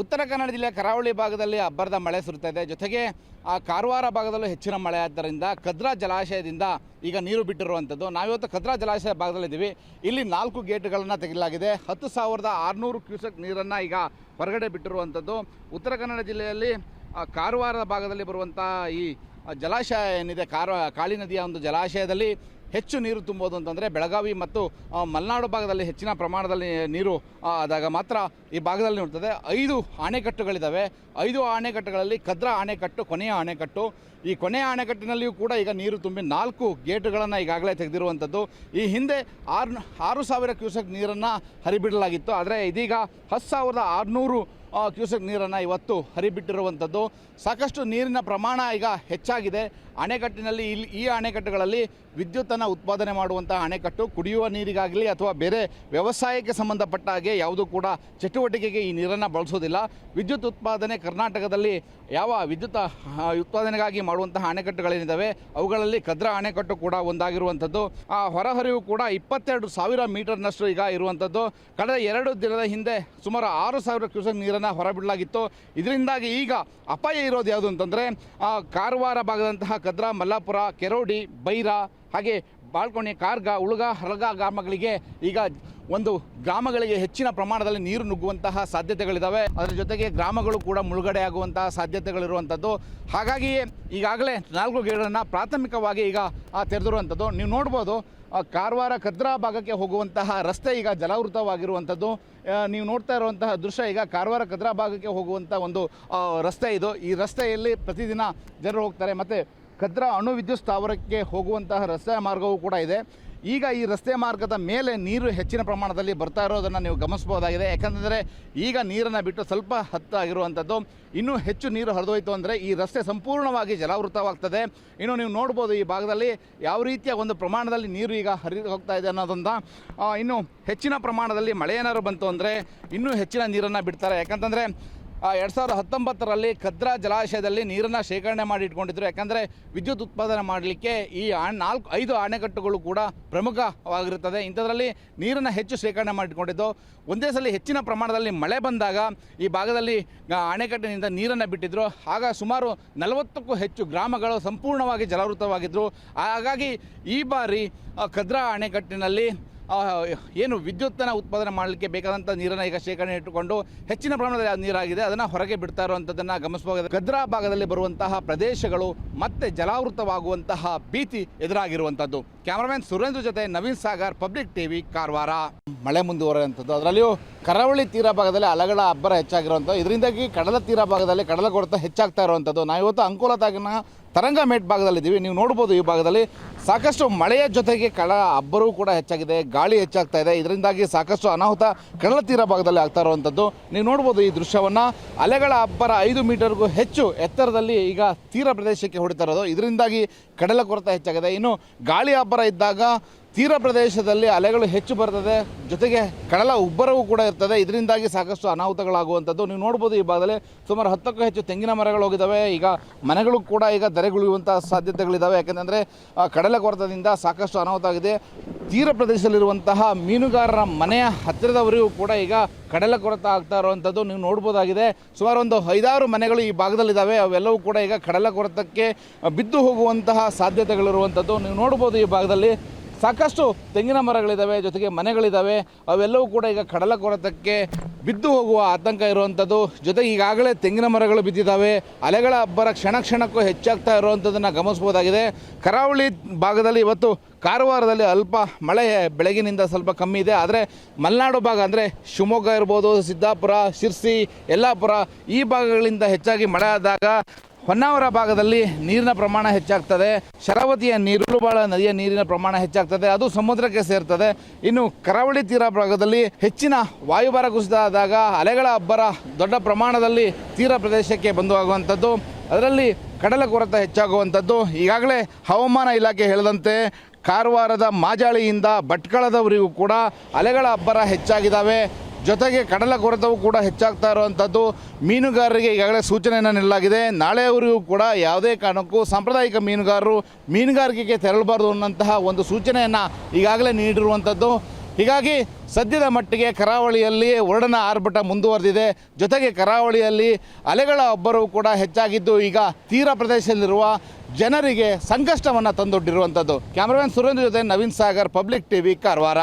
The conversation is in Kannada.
ಉತ್ತರ ಕನ್ನಡ ಜಿಲ್ಲೆಯ ಕರಾವಳಿ ಭಾಗದಲ್ಲಿ ಅಬ್ಬರದ ಮಳೆ ಸುರಿತಾ ಜೊತೆಗೆ ಆ ಕಾರವಾರ ಭಾಗದಲ್ಲೂ ಹೆಚ್ಚಿನ ಮಳೆ ಆದ್ದರಿಂದ ಕದ್ರಾ ಜಲಾಶಯದಿಂದ ಈಗ ನೀರು ಬಿಟ್ಟಿರುವಂಥದ್ದು. ನಾವಿವತ್ತು ಕದ್ರಾ ಜಲಾಶಯ ಭಾಗದಲ್ಲಿದ್ದೀವಿ. ಇಲ್ಲಿ ನಾಲ್ಕು ಗೇಟ್ಗಳನ್ನು ತೆಗೆಯಲಾಗಿದೆ. ಹತ್ತು ಸಾವಿರದ ಆರುನೂರು ಕ್ಯೂಸೆಕ್ ನೀರನ್ನು ಈಗ ಹೊರಗಡೆ ಬಿಟ್ಟಿರುವಂಥದ್ದು. ಉತ್ತರ ಕನ್ನಡ ಜಿಲ್ಲೆಯಲ್ಲಿ, ಆ ಕಾರವಾರ ಭಾಗದಲ್ಲಿ ಬರುವಂಥ ಈ ಜಲಾಶಯ ಏನಿದೆ ಕಾರ ಕಾಳಿ ನದಿಯ ಒಂದು ಜಲಾಶಯದಲ್ಲಿ ಹೆಚ್ಚು ನೀರು ತುಂಬೋದು ಅಂತಂದರೆ ಬೆಳಗಾವಿ ಮತ್ತು ಮಲೆನಾಡು ಭಾಗದಲ್ಲಿ ಹೆಚ್ಚಿನ ಪ್ರಮಾಣದಲ್ಲಿ ನೀರು ಆದಾಗ ಮಾತ್ರ ಈ ಭಾಗದಲ್ಲಿ ನೋಡ್ತದೆ. ಐದು ಅಣೆಕಟ್ಟುಗಳಿದ್ದಾವೆ ಐದು ಅಣೆಕಟ್ಟುಗಳಲ್ಲಿ ಕದ್ರ ಅಣೆಕಟ್ಟು ಕೊನೆಯ ಅಣೆಕಟ್ಟು ಈ ಕೊನೆಯ ಅಣೆಕಟ್ಟಿನಲ್ಲಿಯೂ ಕೂಡ ಈಗ ನೀರು ತುಂಬಿ ನಾಲ್ಕು ಗೇಟುಗಳನ್ನು ಈಗಾಗಲೇ ತೆಗೆದಿರುವಂಥದ್ದು ಈ ಹಿಂದೆ ಆರು ಆರು ಸಾವಿರ ಕ್ಯೂಸೆಕ್ ನೀರನ್ನು ಹರಿಬಿಡಲಾಗಿತ್ತು. ಆದರೆ ಇದೀಗ ಹತ್ತು ಸಾವಿರದ ಆರುನೂರು ಕ್ಯೂಸೆಕ್ ನೀರನ್ನು ಇವತ್ತು ಹರಿಬಿಟ್ಟಿರುವಂಥದ್ದು. ಸಾಕಷ್ಟು ನೀರಿನ ಪ್ರಮಾಣ ಈಗ ಹೆಚ್ಚಾಗಿದೆ. ಅಣೆಕಟ್ಟಿನಲ್ಲಿ ಇಲ್ಲಿ ಈ ಅಣೆಕಟ್ಟುಗಳಲ್ಲಿ ವಿದ್ಯುತ್ತನ್ನು ಉತ್ಪಾದನೆ ಮಾಡುವಂಥ ಅಣೆಕಟ್ಟು ಕುಡಿಯುವ ನೀರಿಗಾಗಲಿ ಅಥವಾ ಬೇರೆ ವ್ಯವಸಾಯಕ್ಕೆ ಸಂಬಂಧಪಟ್ಟ ಹಾಗೆ ಯಾವುದೂ ಕೂಡ ಚಟುವಟಿಕೆಗೆ ಈ ನೀರನ್ನು ಬಳಸೋದಿಲ್ಲ. ವಿದ್ಯುತ್ ಉತ್ಪಾದನೆ ಕರ್ನಾಟಕದಲ್ಲಿ ಯಾವ ವಿದ್ಯುತ್ ಉತ್ಪಾದನೆಗಾಗಿ ಮಾಡುವಂತಹ ಅಣೆಕಟ್ಟುಗಳೇನಿದ್ದಾವೆ, ಅವುಗಳಲ್ಲಿ ಕದ್ರ ಅಣೆಕಟ್ಟು ಕೂಡ ಒಂದಾಗಿರುವಂಥದ್ದು. ಆ, ಹೊರಹರಿವು ಕೂಡ ಇಪ್ಪತ್ತೆರಡು ಸಾವಿರ ಮೀಟರ್ನಷ್ಟು ಈಗ ಇರುವಂಥದ್ದು. ಕಳೆದ ಎರಡು ದಿನದ ಹಿಂದೆ ಸುಮಾರು ಆರು ಸಾವಿರ ಕ್ಯೂಸೆಕ್ ನೀರನ್ನು ಹೊರಬಿಡಲಾಗಿತ್ತು. ಇದರಿಂದಾಗಿ ಈಗ ಅಪಾಯ ಇರೋದು ಯಾವುದು ಅಂತಂದರೆ ಕಾರವಾರ ಭಾಗದಂತಹ ಕದ್ರಾ, ಮಲ್ಲಾಪುರ, ಕೆರೋಡಿ, ಬೈರಾ ಹಾಗೆ ಬಾಳ್ಕೊಣೆ ಕಾರ್ಗ, ಉಳುಗ, ಹರಗ ಗ್ರಾಮಗಳಿಗೆ ಈಗ ಒಂದು ಗ್ರಾಮಗಳಿಗೆ ಹೆಚ್ಚಿನ ಪ್ರಮಾಣದಲ್ಲಿ ನೀರು ನುಗ್ಗುವಂತಹ ಸಾಧ್ಯತೆಗಳಿದ್ದಾವೆ ಅದರ ಜೊತೆಗೆ ಗ್ರಾಮಗಳು ಕೂಡ ಮುಳುಗಡೆ ಆಗುವಂತಹ ಸಾಧ್ಯತೆಗಳಿರುವಂಥದ್ದು. ಹಾಗಾಗಿಯೇ ಈಗಾಗಲೇ ನಾಲ್ಕು ಗೇಟನ್ನು ಪ್ರಾಥಮಿಕವಾಗಿ ಈಗ ತೆರೆದಿರುವಂಥದ್ದು. ನೀವು ನೋಡ್ಬೋದು ಕಾರವಾರ ಕದ್ರಾ ಭಾಗಕ್ಕೆ ಹೋಗುವಂತಹ ರಸ್ತೆ ಈಗ ಜಲಾವೃತವಾಗಿರುವಂಥದ್ದು. ನೀವು ನೋಡ್ತಾ ಇರುವಂತಹ ದೃಶ್ಯ ಈಗ ಕಾರವಾರ ಕದ್ರಾ ಭಾಗಕ್ಕೆ ಹೋಗುವಂಥ ಒಂದು ರಸ್ತೆ ಇದು. ಈ ರಸ್ತೆಯಲ್ಲಿ ಪ್ರತಿದಿನ ಜನರು ಹೋಗ್ತಾರೆ. ಮತ್ತು ಕದ್ರಾ ಅಣು ವಿದ್ಯುತ್ ಸ್ಥಾವರಕ್ಕೆ ಹೋಗುವಂತಹ ರಸ್ತೆ ಮಾರ್ಗವೂ ಕೂಡ ಇದೆ. ಈಗ ಈ ರಸ್ತೆ ಮಾರ್ಗದ ಮೇಲೆ ನೀರು ಹೆಚ್ಚಿನ ಪ್ರಮಾಣದಲ್ಲಿ ಬರ್ತಾ ಇರೋದನ್ನು ನೀವು ಗಮನಿಸಬಹುದಾಗಿದೆ. ಯಾಕಂದರೆ ಈಗ ನೀರನ್ನು ಬಿಟ್ಟು ಸ್ವಲ್ಪ ಹತ್ತಾಗಿರುವಂಥದ್ದು ಇನ್ನೂ ಹೆಚ್ಚು ನೀರು ಹರಿದೋಯ್ತು ಅಂದರೆ ಈ ರಸ್ತೆ ಸಂಪೂರ್ಣವಾಗಿ ಜಲಾವೃತವಾಗ್ತದೆ. ಇನ್ನು ನೀವು ನೋಡ್ಬೋದು ಈ ಭಾಗದಲ್ಲಿ ಯಾವ ರೀತಿಯ ಒಂದು ಪ್ರಮಾಣದಲ್ಲಿ ನೀರು ಈಗ ಹರಿ ಹೋಗ್ತಾ ಇದೆ ಅನ್ನೋದೊಂದು. ಇನ್ನು ಹೆಚ್ಚಿನ ಪ್ರಮಾಣದಲ್ಲಿ ಮಳೆ ಏನಾದ್ರು ಬಂತು ಅಂದರೆ ಇನ್ನೂ ಹೆಚ್ಚಿನ ನೀರನ್ನು ಬಿಡ್ತಾರೆ. ಯಾಕಂತಂದರೆ ಎರಡು ಸಾವಿರದ ಹತ್ತೊಂಬತ್ತರಲ್ಲಿ ಕದ್ರಾ ಜಲಾಶಯದಲ್ಲಿ ನೀರನ್ನು ಶೇಖರಣೆ ಮಾಡಿ ಇಟ್ಕೊಂಡಿದ್ರು. ಯಾಕಂದರೆ ವಿದ್ಯುತ್ ಉತ್ಪಾದನೆ ಮಾಡಲಿಕ್ಕೆ ಈ ನಾಲ್ಕು ಐದು ಅಣೆಕಟ್ಟುಗಳು ಕೂಡ ಪ್ರಮುಖವಾಗಿರುತ್ತದೆ. ಇಂಥದ್ರಲ್ಲಿ ನೀರನ್ನು ಹೆಚ್ಚು ಶೇಖರಣೆ ಮಾಡಿಟ್ಕೊಂಡಿದ್ದು ಒಂದೇ ಸಲ ಹೆಚ್ಚಿನ ಪ್ರಮಾಣದಲ್ಲಿ ಮಳೆ ಬಂದಾಗ ಈ ಭಾಗದಲ್ಲಿ ಅಣೆಕಟ್ಟಿನಿಂದ ನೀರನ್ನು ಬಿಟ್ಟಿದ್ರು. ಆಗ ಸುಮಾರು ನಲವತ್ತಕ್ಕೂ ಹೆಚ್ಚು ಗ್ರಾಮಗಳು ಸಂಪೂರ್ಣವಾಗಿ ಜಲಾವೃತವಾಗಿದ್ದರು ಹಾಗಾಗಿ ಈ ಬಾರಿ ಆ, ಕದ್ರಾ ಅಣೆಕಟ್ಟಿನಲ್ಲಿ ಏನು ವಿದ್ಯುತ್ತನ್ನು ಉತ್ಪಾದನೆ ಮಾಡಲಿಕ್ಕೆ ಬೇಕಾದಂಥ ನೀರನ್ನು ಈಗ ಶೇಖರಣೆ ಇಟ್ಟುಕೊಂಡು ಹೆಚ್ಚಿನ ಪ್ರಮಾಣದಲ್ಲಿ ಆ ನೀರಾಗಿದೆ. ಅದನ್ನು ಹೊರಗೆ ಬಿಡ್ತಾ ಇರುವಂಥದ್ದನ್ನು ಗಮನಿಸಬಹುದು ಗದ್ರಾ ಭಾಗದಲ್ಲಿ ಬರುವಂತಹ ಪ್ರದೇಶಗಳು ಮತ್ತೆ ಜಲಾವೃತವಾಗುವಂತಹ ಭೀತಿ ಎದುರಾಗಿರುವಂಥದ್ದು. ಕ್ಯಾಮರಾಮನ್ ಸುರೇಂದ್ರ ಜೊತೆ ನವೀನ್ ಸಾಗರ್, ಪಬ್ಲಿಕ್ ಟಿವಿ, ಕಾರವಾರ. ಮಳೆ ಮುಂದುವರೆಯುವಂಥದ್ದು ಅದರಲ್ಲಿಯೂ ಕರಾವಳಿ ತೀರ ಭಾಗದಲ್ಲಿ ಅಲೆಗಳ ಅಬ್ಬರ ಹೆಚ್ಚಾಗಿರುವಂಥದ್ದು. ಇದರಿಂದಾಗಿ ಕಡಲ ತೀರ ಭಾಗದಲ್ಲಿ ಕಡಲ ಕೊರತೆ ಹೆಚ್ಚಾಗ್ತಾ ಇರುವಂಥದ್ದು. ನಾವಿವತ್ತು ಇವತ್ತು ತಾಗಿನ ತರಂಗ ಮೇಟ್ ಭಾಗದಲ್ಲಿದ್ದೀವಿ. ನೀವು ನೋಡ್ಬೋದು ಈ ಭಾಗದಲ್ಲಿ ಸಾಕಷ್ಟು ಮಳೆಯ ಜೊತೆಗೆ ಕಡ ಅಬ್ಬರವೂ ಕೂಡ ಹೆಚ್ಚಾಗಿದೆ, ಗಾಳಿ ಹೆಚ್ಚಾಗ್ತಾ ಇದೆ. ಇದರಿಂದಾಗಿ ಸಾಕಷ್ಟು ಅನಾಹುತ ಕಡಲ ತೀರ ಭಾಗದಲ್ಲಿ ಆಗ್ತಾ ಇರುವಂಥದ್ದು. ನೀವು ನೋಡ್ಬೋದು ಈ ದೃಶ್ಯವನ್ನು. ಅಲೆಗಳ ಅಬ್ಬರ ಐದು ಮೀಟರ್ಗೂ ಹೆಚ್ಚು ಎತ್ತರದಲ್ಲಿ ಈಗ ತೀರ ಪ್ರದೇಶಕ್ಕೆ ಹೊಡಿತಾ ಇರೋದು. ಇದರಿಂದಾಗಿ ಕಡಲ ಕೊರತೆ ಹೆಚ್ಚಾಗಿದೆ. ಇನ್ನು ಗಾಳಿ ಅಬ್ಬರ ಇದ್ದಾಗ ತೀರ ಪ್ರದೇಶದಲ್ಲಿ ಅಲೆಗಳು ಹೆಚ್ಚು ಬರ್ತದೆ, ಜೊತೆಗೆ ಕಡಲ ಉಬ್ಬರವೂ ಕೂಡ ಇರ್ತದೆ. ಇದರಿಂದಾಗಿ ಸಾಕಷ್ಟು ಅನಾಹುತಗಳಾಗುವಂಥದ್ದು. ನೀವು ನೋಡ್ಬೋದು ಈ ಭಾಗದಲ್ಲಿ ಸುಮಾರು ಹತ್ತಕ್ಕೂ ಹೆಚ್ಚು ತೆಂಗಿನ ಮರಗಳು ಹೋಗಿದ್ದಾವೆ ಈಗ ಮನೆಗಳು ಕೂಡ ಈಗ ಧರೆಗುಳಿಯುವಂಥ ಸಾಧ್ಯತೆಗಳಿದ್ದಾವೆ ಯಾಕೆಂದರೆ ಕಡಲ ಕೊರತದಿಂದ ಸಾಕಷ್ಟು ಅನಾಹುತ ಆಗಿದೆ. ತೀರ ಪ್ರದೇಶದಲ್ಲಿರುವಂತಹ ಮೀನುಗಾರರ ಮನೆಯ ಹತ್ತಿರದವರಿಗೂ ಕೂಡ ಈಗ ಕಡಲ ಕೊರತ ಆಗ್ತಾ ಇರುವಂಥದ್ದು ನೀವು ನೋಡ್ಬೋದಾಗಿದೆ. ಸುಮಾರು ಒಂದು ಐದಾರು ಮನೆಗಳು ಈ ಭಾಗದಲ್ಲಿದ್ದಾವೆ ಅವೆಲ್ಲವೂ ಕೂಡ ಈಗ ಕಡಲ ಕೊರತಕ್ಕೆ ಬಿದ್ದು ಹೋಗುವಂತಹ ಸಾಧ್ಯತೆಗಳಿರುವಂಥದ್ದು. ನೀವು ನೋಡ್ಬೋದು ಈ ಭಾಗದಲ್ಲಿ ಸಾಕಷ್ಟು ತೆಂಗಿನ ಮರಗಳಿದ್ದಾವೆ ಜೊತೆಗೆ ಮನೆಗಳಿದ್ದಾವೆ ಅವೆಲ್ಲವೂ ಕೂಡ ಈಗ ಕಡಲ ಕೊರತಕ್ಕೆ ಬಿದ್ದು ಹೋಗುವ ಆತಂಕ ಇರುವಂಥದ್ದು. ಜೊತೆಗೆ ಈಗಾಗಲೇ ತೆಂಗಿನ ಮರಗಳು ಬಿದ್ದಿದ್ದಾವೆ ಅಲೆಗಳ ಅಬ್ಬರ ಕ್ಷಣ ಕ್ಷಣಕ್ಕೂ ಹೆಚ್ಚಾಗ್ತಾ ಇರುವಂಥದ್ದನ್ನು ಗಮನಿಸ್ಬೋದಾಗಿದೆ ಕರಾವಳಿ ಭಾಗದಲ್ಲಿ ಇವತ್ತು ಕಾರವಾರದಲ್ಲಿ ಅಲ್ಪ ಮಳೆ ಬೆಳಗಿನಿಂದ ಸ್ವಲ್ಪ ಕಮ್ಮಿ ಇದೆ. ಆದರೆ ಮಲೆನಾಡು ಭಾಗ ಅಂದರೆ ಶಿವಮೊಗ್ಗ ಇರ್ಬೋದು, ಸಿದ್ದಾಪುರ, ಶಿರ್ಸಿ, ಯಲ್ಲಾಪುರ ಈ ಭಾಗಗಳಿಂದ ಹೆಚ್ಚಾಗಿ ಮಳೆ ಆದಾಗ ಹೊನ್ನಾವರ ಭಾಗದಲ್ಲಿ ನೀರಿನ ಪ್ರಮಾಣ ಹೆಚ್ಚಾಗ್ತದೆ. ಶರಾವತಿಯ ನೀರುಳುಬಾಳ ನದಿಯ ನೀರಿನ ಪ್ರಮಾಣ ಹೆಚ್ಚಾಗ್ತದೆ. ಅದು ಸಮುದ್ರಕ್ಕೆ ಸೇರ್ತದೆ. ಇನ್ನು ಕರಾವಳಿ ತೀರ ಭಾಗದಲ್ಲಿ ಹೆಚ್ಚಿನ ವಾಯುಭಾರ ಕುಸಿತ ಆದಾಗ ಅಲೆಗಳ ಅಬ್ಬರ ದೊಡ್ಡ ಪ್ರಮಾಣದಲ್ಲಿ ತೀರ ಪ್ರದೇಶಕ್ಕೆ ಬಂದು ಆಗುವಂಥದ್ದು ಅದರಲ್ಲಿ ಕಡಲ ಕೊರತ ಹೆಚ್ಚಾಗುವಂಥದ್ದು. ಈಗಾಗಲೇ ಹವಾಮಾನ ಇಲಾಖೆ ಹೇಳಿದಂತೆ ಕಾರವಾರದ ಮಾಜಾಳಿಯಿಂದ ಭಟ್ಕಳದವರಿಗೂ ಕೂಡ ಅಲೆಗಳ ಅಬ್ಬರ ಹೆಚ್ಚಾಗಿದ್ದಾವೆ. ಜೊತೆಗೆ ಕಡಲ ಕೊರೆತವು ಕೂಡ ಹೆಚ್ಚಾಗ್ತಾ ಇರುವಂಥದ್ದು ಮೀನುಗಾರರಿಗೆ ಈಗಾಗಲೇ ಸೂಚನೆಯನ್ನು ನೀಡಲಾಗಿದೆ. ನಾಳೆಯವರೆಗೂ ಕೂಡ ಯಾವುದೇ ಕಾರಣಕ್ಕೂ ಸಾಂಪ್ರದಾಯಿಕ ಮೀನುಗಾರರು ಮೀನುಗಾರಿಕೆಗೆ ತೆರಳಬಾರ್ದು ಅನ್ನೋಂತಹ ಒಂದು ಸೂಚನೆಯನ್ನು ಈಗಾಗಲೇ ನೀಡಿರುವಂಥದ್ದು ಹೀಗಾಗಿ ಸದ್ಯದ ಮಟ್ಟಿಗೆ ಕರಾವಳಿಯಲ್ಲಿ ಒರಡನ ಆರ್ಭಟ ಮುಂದುವರೆದಿದೆ. ಜೊತೆಗೆ ಕರಾವಳಿಯಲ್ಲಿ ಅಲೆಗಳ ಒಬ್ಬರು ಕೂಡ ಹೆಚ್ಚಾಗಿದ್ದು, ಈಗ ತೀರ ಪ್ರದೇಶದಲ್ಲಿರುವ ಜನರಿಗೆ ಸಂಕಷ್ಟವನ್ನು ತಂದೊಡ್ಡಿರುವಂಥದ್ದು ಕ್ಯಾಮ್ರಾಮನ್ ಸುರೇಂದ್ರ ಜೊತೆ ನವೀನ್ ಸಾಗರ್, ಪಬ್ಲಿಕ್ ಟಿವಿ, ಕಾರವಾರ.